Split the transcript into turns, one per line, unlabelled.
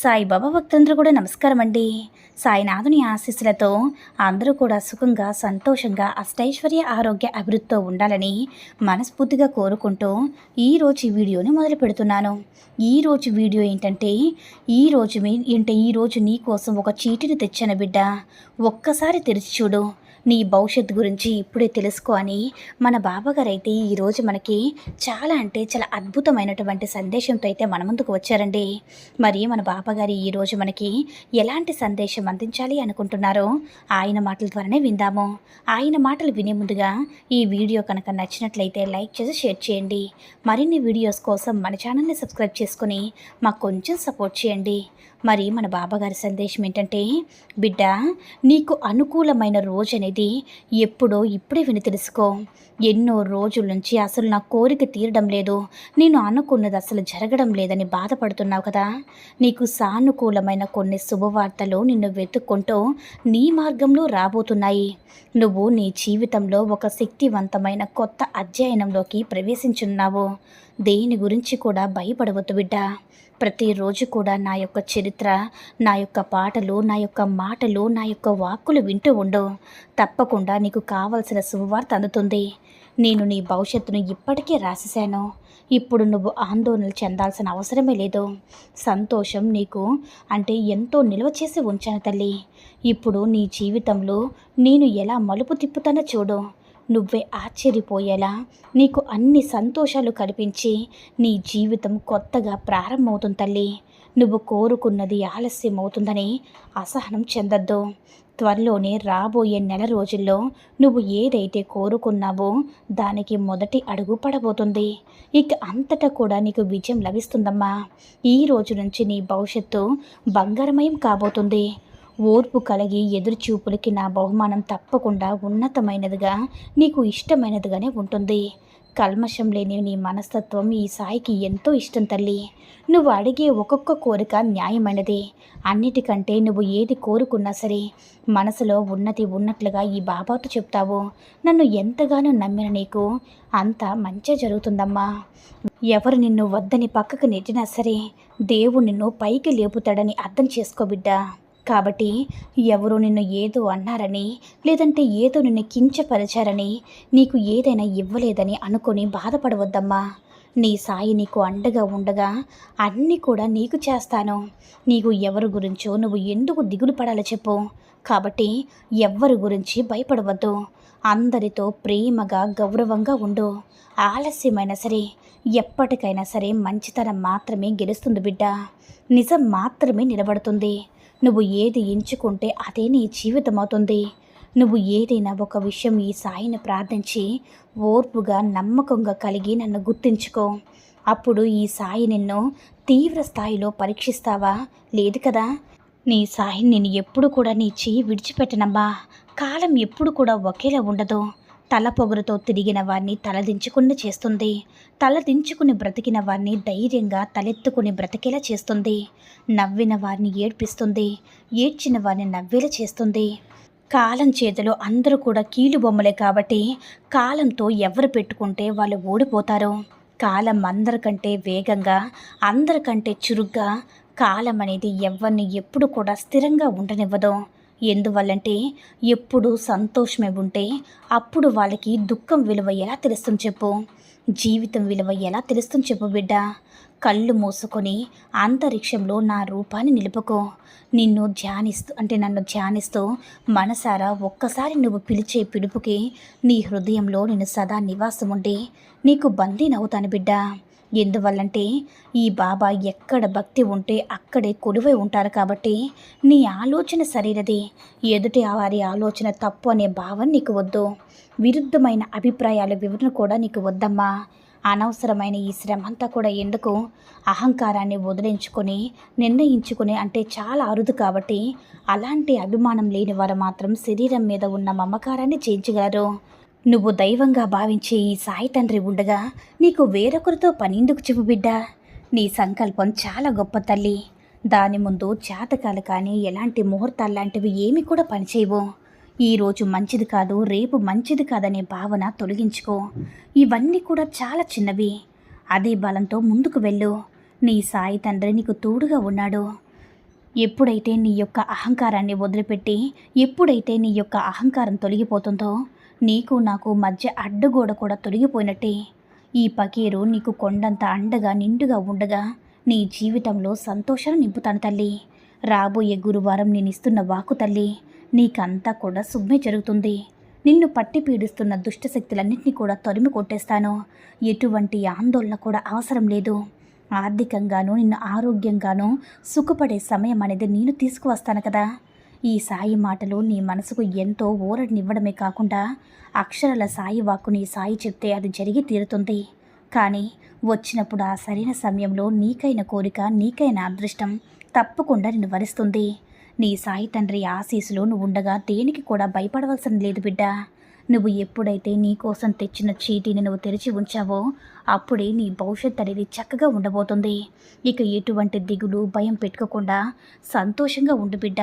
సాయిబాబా భక్తులందరూ కూడా నమస్కారం అండి సాయినాథుని ఆశీస్సులతో అందరూ కూడా సుఖంగా సంతోషంగా అష్టైశ్వర్య ఆరోగ్య అభివృద్ధితో ఉండాలని మనస్ఫూర్తిగా కోరుకుంటూ ఈరోజు ఈ వీడియోని మొదలు పెడుతున్నాను. ఈరోజు వీడియో ఏంటంటే ఈరోజు మీ ఏంటంటే ఈరోజు నీ కోసం ఒక చీటిని తెచ్చాను బిడ్డ. ఒక్కసారి తెరిచి చూడు. నీ భవిష్యత్తు గురించి ఇప్పుడే తెలుసుకో అని మన బాబాగారు అయితే ఈరోజు మనకి చాలా అంటే చాలా అద్భుతమైనటువంటి సందేశంతో అయితే మన ముందుకు వచ్చారండి. మరి మన బాబాగారు ఈరోజు మనకి ఎలాంటి సందేశం అందించాలి అనుకుంటున్నారో ఆయన మాటల ద్వారానే విందాము. ఆయన మాటలు వినే ముందుగా ఈ వీడియో కనుక నచ్చినట్లయితే లైక్ చేసి షేర్ చేయండి. మరిన్ని వీడియోస్ కోసం మన ఛానల్ని సబ్స్క్రైబ్ చేసుకుని మాకు కొంచెం సపోర్ట్ చేయండి. మరి మన బాబాగారి సందేశం ఏంటంటే బిడ్డ నీకు అనుకూలమైన రోజు అనేది ఎప్పుడో ఇప్పుడే విని తెలుసుకో. ఎన్నో రోజుల నుంచి అసలు నా కోరిక తీరడం లేదు. నేను అనుకున్నది అసలు జరగడం లేదని బాధపడుతున్నావు కదా. నీకు సానుకూలమైన కొన్ని శుభవార్తలు నిన్ను వెతుక్కుంటూ నీ మార్గంలో రాబోతున్నాయి. నువ్వు నీ జీవితంలో ఒక శక్తివంతమైన కొత్త అధ్యయనంలోకి ప్రవేశించున్నావు. దేని గురించి కూడా భయపడవద్దు బిడ్డ. ప్రతిరోజు కూడా నా యొక్క చరిత్ర నా యొక్క పాటలు నా యొక్క మాటలు నా యొక్క వాక్కులు వింటూ ఉండు. తప్పకుండా నీకు కావలసిన శుభవార్త అందుతుంది. నేను నీ భవిష్యత్తును ఇప్పటికే రాసేశాను. ఇప్పుడు నువ్వు ఆందోళనలు చెందాల్సిన అవసరమే లేదు. సంతోషం నీకు అంటే ఎంతో నిల్వ చేసి ఉంచాను తల్లి. ఇప్పుడు నీ జీవితంలో నేను ఎలా మలుపు తిప్పుతానో చూడు. నువ్వే ఆశ్చర్యపోయేలా నీకు అన్ని సంతోషాలు కల్పించి నీ జీవితం కొత్తగా ప్రారంభమవుతుంది తల్లి. నువ్వు కోరుకున్నది ఆలస్యం అవుతుందని అసహనం చెందొద్దు. త్వరలోనే రాబోయే నెల రోజుల్లో నువ్వు ఏదైతే కోరుకున్నావో దానికి మొదటి అడుగు పడబోతుంది. ఇక అంతటా కూడా నీకు విజయం లభిస్తుందమ్మా. ఈ రోజు నుంచి నీ భవిష్యత్తు బంగారమయం కాబోతుంది. ఓర్పు కలిగి ఎదురుచూపులకి నా బహుమానం తప్పకుండా ఉన్నతమైనదిగా నీకు ఇష్టమైనదిగానే ఉంటుంది. కల్మషం లేని నీ మనస్తత్వం ఈ సాయికి ఎంతో ఇష్టం తల్లి. నువ్వు అడిగే ఒక్కొక్క కోరిక న్యాయమైనది. అన్నిటికంటే నువ్వు ఏది కోరుకున్నా సరే మనసులో ఉన్నది ఉన్నట్లుగా ఈ బాబాతో చెప్తావు. నన్ను ఎంతగానో నమ్మిన నీకు అంతా మంచి జరుగుతుందమ్మా. ఎవరు నిన్ను వద్దని పక్కకు నెట్టినా సరే దేవుడు నిన్ను పైకి లేపుతాడని అర్థం చేసుకో బిడ్డా. కాబట్టి ఎవరు నిన్ను ఏదో అన్నారని లేదంటే ఏదో నిన్ను కించపరిచారని నీకు ఏదైనా ఇవ్వలేదని అనుకొని బాధపడవద్దమ్మా. నీ సాయి నీకు అండగా ఉండగా అన్నీ కూడా నీకు చేస్తాను. నీకు ఎవరి గురించో నువ్వు ఎందుకు దిగులు పడాలో చెప్పు. కాబట్టి ఎవ్వరి గురించి భయపడవద్దు. అందరితో ప్రేమగా గౌరవంగా ఉండు. ఆలస్యమైనా సరే ఎప్పటికైనా సరే మంచితనం మాత్రమే గెలుస్తుంది బిడ్డ. నిజం మాత్రమే నిలబడుతుంది. నువ్వు ఏది ఎంచుకుంటే అదే నీ జీవితం అవుతుంది నువ్వు ఏదైనా ఒక విషయం ఈ సాయిని ప్రార్థించి ఓర్పుగా నమ్మకంగా కలిగి నన్ను గుర్తించుకో. అప్పుడు ఈ సాయి నిన్ను తీవ్ర స్థాయిలో పరీక్షిస్తావా? లేదు కదా? నీ సాయి నేను ఎప్పుడు కూడా నీ చేయి విడిచిపెట్టనమ్మా. కాలం ఎప్పుడు కూడా ఒకేలా ఉండదు. తల పొగరుతో తిరిగిన వారిని తలదించుకుని చేస్తుంది. తలదించుకుని బ్రతికిన వారిని ధైర్యంగా తలెత్తుకుని బ్రతికేలా చేస్తుంది. నవ్విన వారిని ఏడ్పిస్తుంది. ఏడ్చిన వారిని నవ్వేలా చేస్తుంది. కాలం చేతిలో అందరూ కూడా కీలు బొమ్మలే కాబట్టి కాలంతో ఎవరు పెట్టుకుంటే వాళ్ళు ఓడిపోతారు. కాలం అందరికంటే వేగంగా అందరికంటే చురుగ్గా కాలం అనేది ఎవరిని ఎప్పుడు కూడా స్థిరంగా ఉండనివ్వదు. ఎందువల్లంటే ఎప్పుడు సంతోషమే ఉంటే అప్పుడు వాళ్ళకి దుఃఖం విలువ ఎలా తెలుస్తుంది చెప్పు. జీవితం విలువ ఎలా తెలుస్తుంది చెప్పు బిడ్డ. కళ్ళు మూసుకొని అంతరిక్షంలో నా రూపాన్ని నిలుపుకో. నిన్ను ధ్యానిస్తూ అంటే నన్ను ధ్యానిస్తూ మనసారా ఒక్కసారి నువ్వు పిలిచే పిలుపుకి నీ హృదయంలో నేను సదా నివాసం ఉండి నీకు బందీనవుతాను బిడ్డ. ఎందువల్లంటే ఈ బాబా ఎక్కడ భక్తి ఉంటే అక్కడే కొలువై ఉంటారు కాబట్టి నీ ఆలోచన సరైనది. ఎదుటి వారి ఆలోచన తప్పు అనే భావం నీకు వద్దు. విరుద్ధమైన అభిప్రాయాల వివరణ కూడా నీకు వద్దమ్మా. అనవసరమైన ఈ శ్రమ అంతా కూడా ఎందుకు? అహంకారాన్ని వదిలించుకొని నిర్ణయించుకుని అంటే చాలా అరుదు కాబట్టి అలాంటి అభిమానం లేని వారు మాత్రం శరీరం మీద ఉన్న మమకారాన్ని చేయించగలరు. నువ్వు దైవంగా భావించే ఈ సాయి తండ్రి ఉండగా నీకు వేరొకరితో పనిందుకు చెప్పు బిడ్డ. నీ సంకల్పం చాలా గొప్ప తల్లి. దాని ముందు జాతకాలు కానీ ఎలాంటి ముహూర్తాలు లాంటివి ఏమి కూడా పనిచేయవు. ఈరోజు మంచిది కాదు రేపు మంచిది కాదనే భావన తొలగించుకో. ఇవన్నీ కూడా చాలా చిన్నవి. అదే బలంతో ముందుకు వెళ్ళు. నీ సాయి తండ్రి నీకు తోడుగా ఉన్నాడు. ఎప్పుడైతే నీ యొక్క అహంకారాన్ని వదిలిపెట్టి ఎప్పుడైతే నీ యొక్క అహంకారం తొలగిపోతుందో నీకు నాకు మధ్య అడ్డుగోడ కూడా తొలగిపోయినట్టే. ఈ పకీరు నీకు కొండంత అండగా నిండుగా ఉండగా నీ జీవితంలో సంతోషాన్ని నింపుతాను తల్లి. రాబోయే గురువారం నేను ఇస్తున్న వాకు తల్లి నీకంతా కూడా శుభ్మే జరుగుతుంది. నిన్ను పట్టి పీడిస్తున్న దుష్టశక్తులన్నింటినీ కూడా తరిమి కొట్టేస్తాను. ఎటువంటి ఆందోళన కూడా అవసరం లేదు. ఆర్థికంగాను నిన్ను ఆరోగ్యంగాను సుఖపడే సమయం అనేది నేను తీసుకువస్తాను కదా. ఈ సాయి మాటలు నీ మనసుకు ఎంతో ఊరడినివ్వడమే కాకుండా అక్షరాల సాయి వాక్కుని సాయి చెప్తే అది జరిగి తీరుతుంది. కానీ వచ్చినప్పుడు ఆ సరైన సమయంలో నీకైన కోరిక నీకైన అదృష్టం తప్పకుండా నిన్ను వరిస్తుంది. నీ సాయి తండ్రి ఆశీస్సులో నువ్వు ఉండగా దేనికి కూడా భయపడవలసిన లేదు బిడ్డ. నువ్వు ఎప్పుడైతే నీ కోసం తెచ్చిన చీటీని నువ్వు తెరిచి ఉంచావో అప్పుడే నీ భవిష్యత్ అనేది చక్కగా ఉండబోతుంది. ఇక ఎటువంటి దిగులు భయం పెట్టుకోకుండా సంతోషంగా ఉండు బిడ్డ.